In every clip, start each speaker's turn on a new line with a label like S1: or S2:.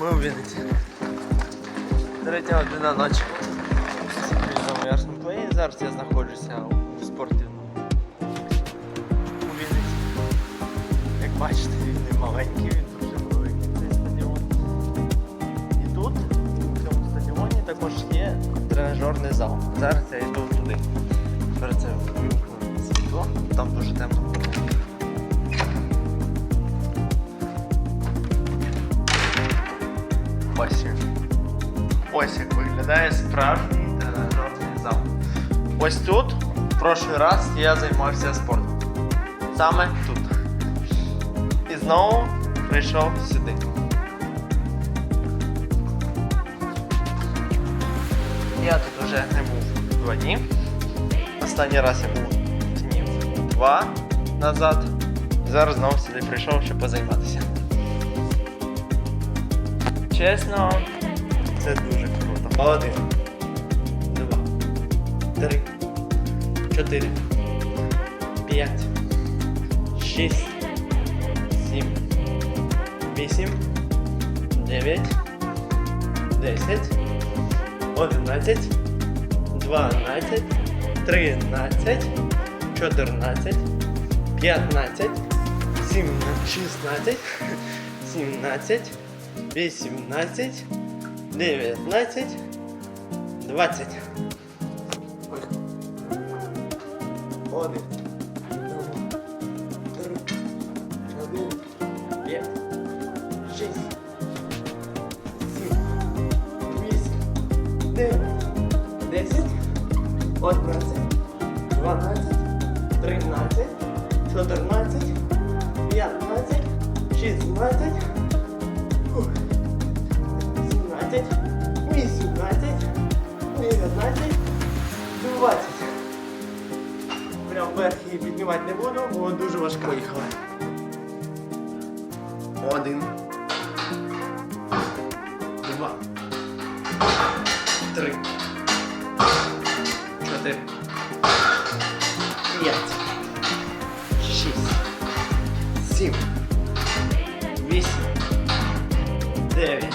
S1: Ми у Вінниці. Третя година ночі. В ясному плей. Зараз я знаходжуся у спортивному. У Вінниці. Як бачите, він не маленький, він дуже великий цей стадіон. І тут, у цьому стадіоні, також є тренажерний зал. Зараз я йду туди. Перед цим вимкнув світло, там дуже темно. ось як виглядає справжній е, тренажерний зал. Ось тут, в прошлий раз, я займався спортом. Саме тут. І знову прийшов сюди. Я тут вже не був два дні. Останній раз я був днів два назад. Зараз знову сюди прийшов, щоб позайматися. Чесно, це дуже один, два, три, чотири, п'ять, шість, сім, вісім, дев'ять, десять, одинадцять, дванадцять, тринадцять, чотирнадцять, п'ятнадцять, сімнадцять, шістнадцять, сімнадцять, вісімнадцять. 19, 20. Один. Три. Один. П'ять. Шість. Вісім. Дев'ять. Десять. Одинадцять. Дванадцять. Тринадцять. Чотирнадцять. П'ятнадцять. Шістнадцять. 18, 18, 19, 20. Прям вверх її піднімати не буду, бо дуже важко. Поїхали. Один. Два. Три. Чотири. П'ять. Шість. Сім. Вісім. Дев'ять.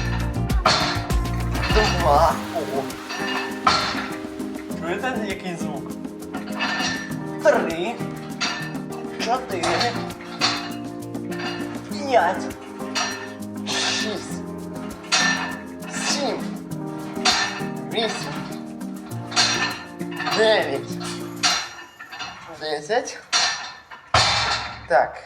S1: Два. О. Чуєте, який звук? Три. Чотири. П'ять. Шість. Сім. Вісім. Дев'ять. Десять. Так.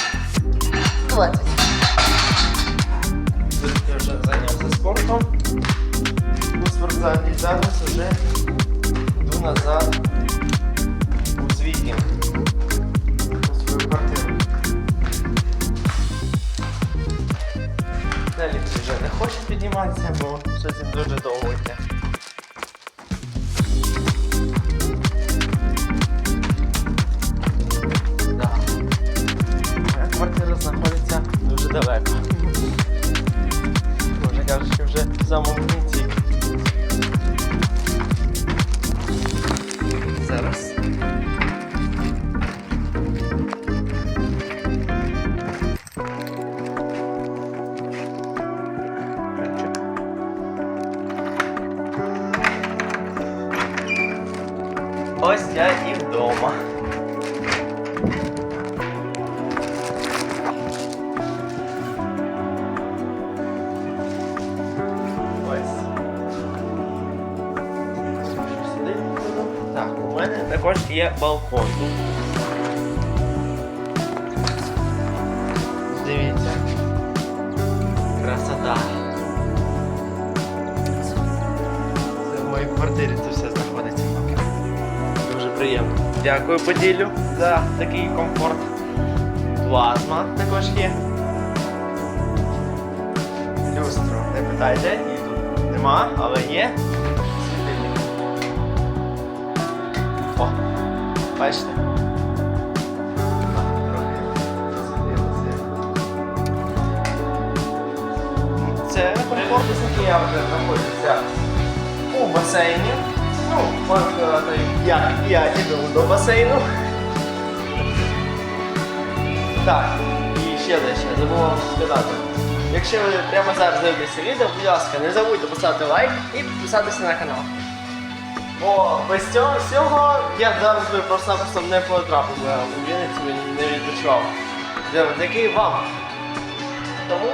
S1: 20. Тут вже зайнявся спортом. У спортзалі зараз вже йду назад у свій дім, у свою квартиру. Далі вже не хоче підніматися, бо щось дуже довго йде. далеко. Може кажучи, вже замовниця. Так, у мене також є балкон. Дивіться. Красота. Це в моїй квартирі це все знаходиться. Дуже приємно. Дякую поділлю за такий комфорт. Плазма також є. Люстро, не питайте, її тут нема, але є. О, бачите? Це комфортно, я вже знаходжуся у басейні. Ну, як я іду до басейну. Так, і ще дещо, забув вам сказати. Якщо ви прямо зараз дивитеся відео, будь ласка, не забудьте поставити лайк і підписатися на канал. Бо без цього всього я зараз би просто-напросто не потрапив би у Вінницю і не відпочивав. Завдяки вам. Тому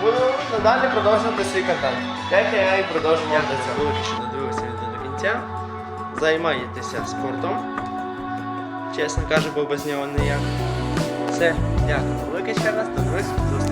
S1: буду надалі продовжувати свій контент. Як я і я до цього. Дякую, що додивився відео до кінця. Займаєтеся спортом. Чесно кажу, бо без нього ніяк. Все, дякую. Велике ще раз, до нових зустрічей.